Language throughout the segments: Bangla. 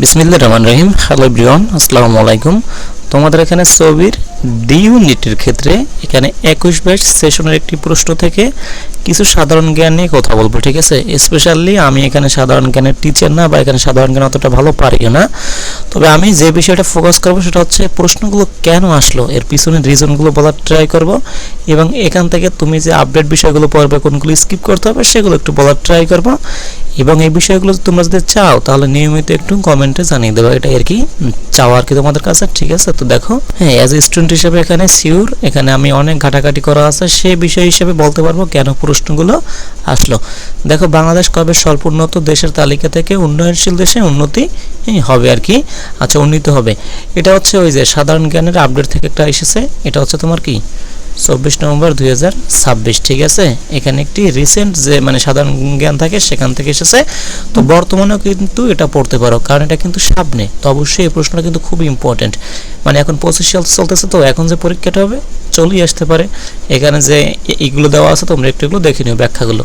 বিসমিল্লা রহমান রহিম। হ্যালো ব্রিয়ন আসসালামু আলাইকুম। তোমাদের এখানে ছবির ডি ইউনিটের ক্ষেত্রে এখানে একুশ বাইশ সেশনের একটি প্রশ্ন থেকে কিছু সাধারণ জ্ঞান নিয়ে কথা বলব, ঠিক আছে? স্পেশালি আমি এখানে সাধারণ জ্ঞানের টিচার না বা এখানে সাধারণ জ্ঞান অতটা ভালো পারিও না। তবে আমি যে বিষয়টা ফোকাস করব সেটা হচ্ছে প্রশ্নগুলো কেন আসলো, এর পিছনের রিজনগুলো বলার ট্রাই করব এবং এখান থেকে তুমি যে আপডেট বিষয়গুলো পড়বে, কোনগুলো স্কিপ করতে হবে সেগুলো একটু বলার ট্রাই করব এবং এই বিষয়গুলো তোমরা যদি চাও, তাহলে নিয়মিত একটু কমেন্টে জানিয়ে দেবো, এটা আর কি চাওয়া আর কি তোমাদের কাছে, ঠিক আছে? তো দেখো হ্যাঁ অ্যাজ এ স্টুডেন্ট হিসেবে এখানে সিওর এখানে আমি অনেক ঘাটাঘাটি করা আছে, সে বিষয় হিসেবে বলতে পারব কেন প্রশ্নগুলো আসলো। দেখো, বাংলাদেশ কবে স্বল্প উন্নত দেশের তালিকা থেকে উন্নয়নশীল দেশে উন্নতি হবে আর কি? আচ্ছা উন্নীত হবে। এটা হচ্ছে ওই যে সাধারণ জ্ঞানের আপডেট থেকে একটা এসেছে, এটা হচ্ছে তোমার কি? চব্বিশ নভেম্বর দুই হাজার ছাব্বিশ, ঠিক আছে? এখানে একটি রিসেন্ট যে মানে সাধারণ জ্ঞান থাকে, সেখান থেকে এসেছে। তো বর্তমানেও কিন্তু এটা পড়তে পারো, কারণ এটা কিন্তু সামনে। তো অবশ্যই এই প্রশ্নটা কিন্তু খুব ইম্পর্টেন্ট মানে এখন পঁচিশ চলতেছে তো, এখন যে পরীক্ষাটা হবে, চলেই আসতে পারে। এখানে যে এইগুলো দেওয়া আছে, তোমরা একটু এগুলো দেখে নিও ব্যাখ্যাগুলো।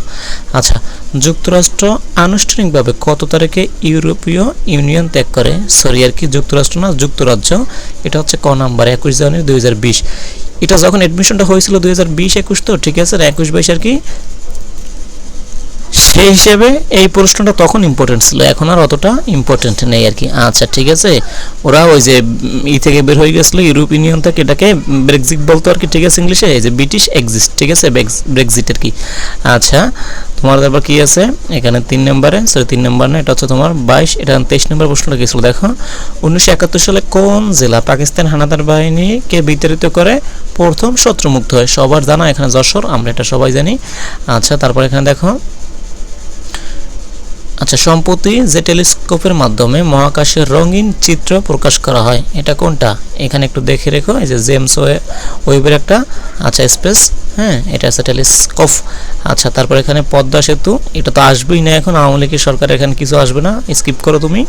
আচ্ছা যুক্তরাষ্ট্র আনুষ্ঠানিকভাবে কত তারিখে ইউরোপীয় ইউনিয়ন ত্যাগ করে? সরি, আর কি, যুক্তরাষ্ট্র না, যুক্তরাজ্য। এটা হচ্ছে ক নাম্বার, একুশ জানুয়ারি দুই এটা যখন অ্যাডমিশনটা হয়েছিল দুই হাজার বিশ একুশ তো, ঠিক আছে, একুশ বাইশ আর কি, সেই হিসেবে এই প্রশ্নটা তখন ইম্পর্টেন্ট ছিল, এখন আর অতটা ইম্পর্টেন্ট নেই আর কি। আচ্ছা ঠিক আছে, ওরা ওই যে ই থেকে বের হয়ে গেছিল ইউরোপ ইউনিয়ন থেকে, এটাকে ব্রেক্সিট বলতো আর কি, ঠিক আছে ইংলিশে এই যে ব্রিটিশ এক্সিস্ট ঠিক আছে ব্রেক্সিট আর কি। আচ্ছা তোমার তারপর কি আছে? এখানে তিন নম্বরে সরি তিন নম্বর না, এটা হচ্ছে তোমার বাইশ, এটা তেইশ নম্বর প্রশ্নটা গেছিল দেখো, উনিশশো একাত্তর সালে কোন জেলা পাকিস্তান হানাদার বাহিনীকে বিতাড়িত করে প্রথম শত্রুমুক্ত হয়? সবার জানা এখানে যশোর, আমরা এটা সবাই জানি। আচ্ছা তারপর এখানে দেখো আচ্ছা সম্প্রতি যে টেলিস্কোপের মাধ্যমে মহাকাশের রঙিন চিত্র প্রকাশ করা হয়। এটা কোনটা? এখানে একটু দেখে রেখো, এই যে জেমস ওয়ে- ওয়েবের একটা আচ্ছা স্পেস হ্যাঁ এটা আছে টেলিস্কোপ। আচ্ছা তারপর এখানে পদ্মা সেতু, এটা তো আসবেই না এখন, আওয়ামী লীগের সরকার এখানে কিছু আসবে না, স্কিপ করো তুমি।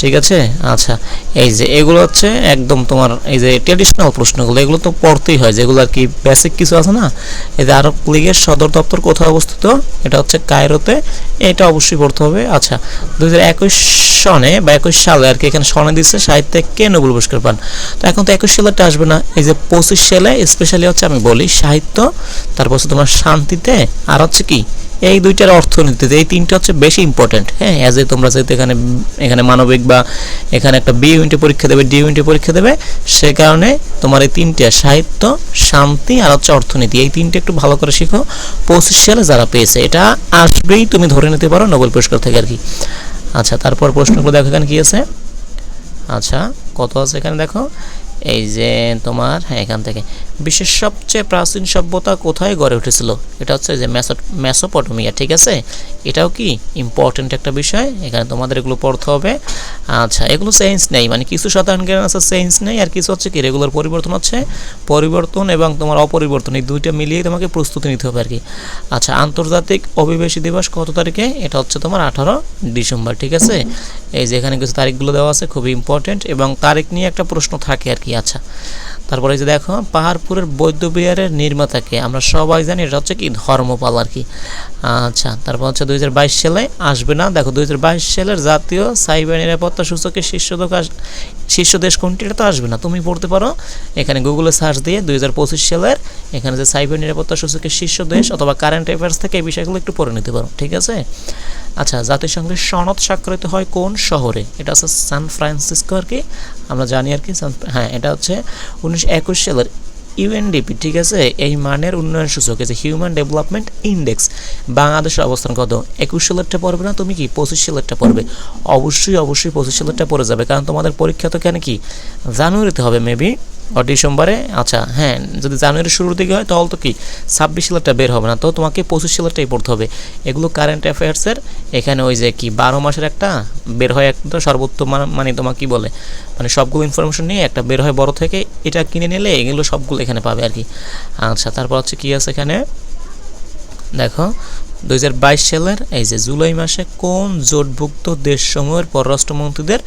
ঠিক আছে? আচ্ছা এই যে এগুলো হচ্ছে একদম তোমার এই যে ট্রেডিশনাল প্রশ্নগুলো, এগুলো তো পড়তেই হয়, যেগুলো আর কি বেসিক কিছু আছে না? এই যে আরব লীগের সদর দপ্তর কোথায় অবস্থিত? এটা হচ্ছে কায়রোতে, এটা অবশ্যই পড়তে হবে। আচ্ছা দু হাজার একুশ সনে বা একুশ সালে আর কি এখানে সনে দিচ্ছে সাহিত্যে কে নোবেল পুরস্কার পান? তো এখন তো একুশ সালেরটা আসবে না। এই যে পঁচিশ সালে স্পেশালি হচ্ছে আমি বলি সাহিত্য, তারপর হচ্ছে তোমার শান্তিতে, আর হচ্ছে কি এই দুইটার অর্থনীতিতে এই তিনটা হচ্ছে বেশি ইম্পর্টেন্ট হ্যাঁ? অ্যাজ এ তোমরা যেহেতু এখানে এখানে মানবিক বা এখানে একটা বি ইউনিটে পরীক্ষা দেবে ডি ইউনিটে পরীক্ষা দেবে, সে কারণে তোমার এই তিনটে, সাহিত্য, শান্তি আর হচ্ছে অর্থনীতি, এই তিনটে একটু ভালো করে শিখো। পঁচিশ সালে যারা পেয়েছে, এটা আসবেই তুমি ধরে নিতে পারো নোবেল পুরস্কার থেকে আর কি। আচ্ছা তারপর প্রশ্নগুলো দেখো এখানে কি আছে? আচ্ছা কত আছে এখানে দেখো? এই যে তোমার হ্যাঁ এখান থেকে। বিশ্বের সবচেয়ে প্রাচীন সভ্যতা কোথায় গড়ে উঠেছিল? এটা হচ্ছে যে মেসো, মেসোপটোমিয়া, ঠিক আছে? এটাও কি ইম্পর্টেন্ট একটা বিষয়? এখানে তোমাদের এগুলো পড়তে হবে। আচ্ছা এগুলো চেঞ্জ নেই মানে কিছু সাধারণ জ্ঞান আছে চেঞ্জ নেই, আর কিছু হচ্ছে কি রেগুলার পরিবর্তন হচ্ছে। পরিবর্তন এবং তোমার অপরিবর্তন, এই দুইটা মিলিয়ে তোমাকে প্রস্তুতি নিতে হবে আর কি আচ্ছা আন্তর্জাতিক অভিবাসী দিবস কত তারিখে? এটা হচ্ছে তোমার আঠারো ডিসেম্বর, ঠিক আছে? এই যে এখানে কিছু তারিখগুলো দেওয়া আছে, খুবই ইম্পর্টেন্ট এবং তারিখ নিয়ে একটা প্রশ্ন থাকে আর কি আচ্ছা। তারপরে যে দেখো, পাহাড়পুরের বৌদ্ধ বিহারের নির্মাতাকে আমরা সবাই জানি, এটা হচ্ছে কি? ধর্মপাল আর কি। আচ্ছা তারপর হচ্ছে দু হাজার বাইশ সালে আসবে না। দেখো দু হাজার বাইশ সালের জাতীয় সাইবার নিরাপত্তা সূচকের শীর্ষ শীর্ষ দেশ কোনটি? এটা তো আসবে না। তুমি পড়তে পারো, এখানে গুগলে সার্চ দিয়ে দুই হাজার পঁচিশ সালের এখানে যে সাইবার নিরাপত্তা সূচকের শীর্ষ দেশ অথবা কারেন্ট অ্যাফেয়ার্স থেকে এই বিষয়গুলো একটু পড়ে নিতে পারো, ঠিক আছে? আচ্ছা জাতিসংঘের সনদ স্বাক্ষরিত হয় কোন শহরে? এটা হচ্ছে সান ফ্রান্সিসকো আর কি। আমরা জানি আর কি হ্যাঁ এটা হচ্ছে উনিশশো একুশ সালের ইউএনডিপি ঠিক আছে? এই মানের উন্নয়ন সূচক হিউম্যান ডেভেলপমেন্ট ইন্ডেক্স বাংলাদেশের অবস্থান কত? একুশ সালেরটা পড়বে না? তুমি কি পঁচিশ সালেরটা পড়বে? অবশ্যই অবশ্যই পঁচিশ সালেরটা পড়ে যাবে, কারণ তোমাদের পরীক্ষা তো কেন কি? জানুয়ারিতে হবে মেবি ও ডিসেম্বরে? আচ্ছা হ্যাঁ যদি জানুয়ারির শুরুর দিকে হয়, তাহলে তো কি? ছাব্বিশ সালেরটা বের হবে না, তো তোমাকে পঁচিশ সালেরটাই পড়তে হবে। এগুলো কারেন্ট অ্যাফেয়ার্সের এখানে ওই যে কি, বারো মাসের একটা বের হয়, একটা সর্বোত্তম মান- মানে তোমার কি বলে? মানে সবগুলো ইনফরমেশন নিয়ে একটা বের হয় বড় থেকে, এটা কিনে নিলে এগুলো সবগুলো এখানে পাবে আর কি। আচ্ছা তারপর হচ্ছে কি আছে এখানে? দেখো দুই হাজার বাইশ সালের, এই যে জুলাই মাসে কোন জোটভুক্ত দেশসমূহের পররাষ্ট্রমন্ত্রীদের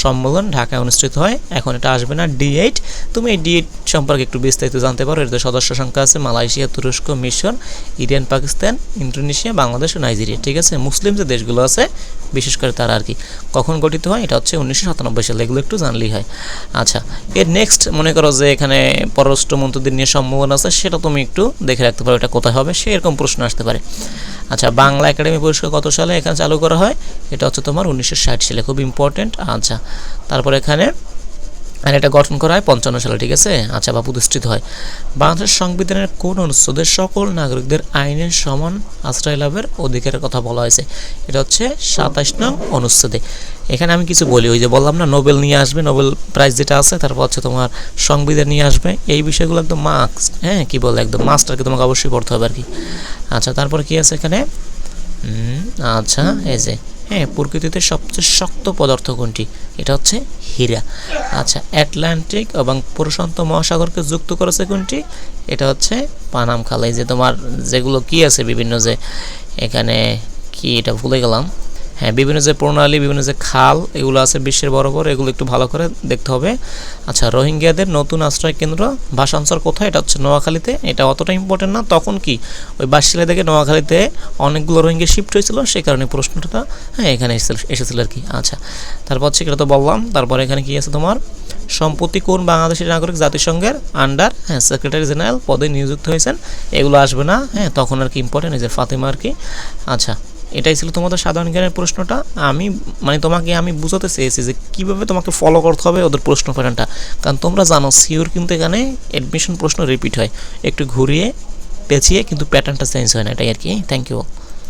সম্মেলন ঢাকায় অনুষ্ঠিত হয়? এখন এটা আসবে না, ডি এইট। তুমি এই ডি এইট সম্পর্কে একটু বিস্তারিত জানতে পারো। এর সদস্য সংখ্যা আছে, মালয়েশিয়া, তুরস্ক, মিশর, ইরান, পাকিস্তান, ইন্দোনেশিয়া, বাংলাদেশ ও নাইজেরিয়া, ঠিক আছে? মুসলিম যে দেশগুলো আছে, বিশেষ করে তারা আর কি। কখন গঠিত হয়? এটা হচ্ছে উনিশশো সাতানব্বই সালে, এগুলো একটু জানলেই হয়। আচ্ছা এর নেক্সট মনে করো যে এখানে পররাষ্ট্রমন্ত্রীদের নিয়ে সম্ভাবনা আছে, সেটা তুমি একটু দেখে রাখতে পারো, এটা কোথায় হবে? সেরকম প্রশ্ন আসতে পারে। আচ্ছা বাংলা একাডেমি পুরস্কার কত সালে এখানে চালু করা হয়? এটা হচ্ছে তোমার উনিশশো ষাট সালে, খুব ইম্পর্টেন্ট আচ্ছা তারপর এখানে, আর এটা গঠন করা হয় পঞ্চান্ন সালে, ঠিক আছে? আচ্ছা বা প্রতিষ্ঠিত হয়। বাংলাদেশ সংবিধানের কোন অনুচ্ছেদে সকল নাগরিকদের আইনের সমান আশ্রয় লাভের অধিকারের কথা বলা হয়েছে? এটা হচ্ছে সাতাশ নং অনুচ্ছেদে। এখানে আমি কিছু বলি, ওই যে বললাম না, নোবেল নিয়ে আসবে, নোবেল প্রাইজ যেটা আছে, তারপর হচ্ছে তোমার সংবিধান নিয়ে আসবে। এই বিষয়গুলো একদম মার্কস হ্যাঁ কী বলে, একদম মাস্টারকে তোমাকে অবশ্যই পড়তে হবে আর কি। আচ্ছা তারপর কি আছে এখানে? আচ্ছা এই যে হ্যাঁ প্রকৃতিতে সবচেয়ে শক্ত পদার্থ কোনটি? এটা হচ্ছে হীরা। আচ্ছা অ্যাটলান্টিক এবং প্রশান্ত মহাসাগরকে যুক্ত করেছে কোনটি? এটা হচ্ছে পানাম খাল। এই যে তোমার যেগুলো কি আছে বিভিন্ন যে এখানে কি এটা ভুলে গেলাম? হ্যাঁ বিভিন্ন যে প্রণালী, বিভিন্ন যে খাল, এগুলো আছে বিশ্বের বড় বড়, এগুলো একটু ভালো করে দেখতে হবে। আচ্ছা রোহিঙ্গিয়াদের নতুন আশ্রয় কেন্দ্র ভাষাঞ্চল কোথায়? এটা হচ্ছে নোয়াখালীতে। এটা অতটা ইম্পর্টেন্ট না। তখন কি? ওই বাসশিলা থেকে নোয়াখালীতে অনেকগুলো রোহিঙ্গা শিফট হয়েছিল সেই কারণে প্রশ্নটা হ্যাঁ এখানে এসেছিল আর কি। আচ্ছা তারপর হচ্ছে এটা তো বললাম। তারপর এখানে কি আছে তোমার? সম্প্রতি কোন বাংলাদেশের নাগরিক জাতিসংঘের আন্ডার হ্যাঁ সেক্রেটারি জেনারেল পদে নিযুক্ত হয়েছেন? এগুলো আসবে না হ্যাঁ তখন আর কি ইম্পর্টেন্ট এই যে ফাতেমা আর কি। আচ্ছা এটাই ছিল তোমাদের সাধারণ জ্ঞানের প্রশ্নটা। আমি মানে তোমাকে আমি বুঝাতে চেয়েছি যে কীভাবে তোমাকে ফলো করতে হবে ওদের প্রশ্ন প্যাটার্নটা কারণ তোমরা জানো সিওর কিন্তু এখানে অ্যাডমিশন প্রশ্ন রিপিট হয়। একটু ঘুরিয়ে, পেঁচিয়ে কিন্তু প্যাটার্নটা চেঞ্জ হয় না, এটাই আর কি। Thank you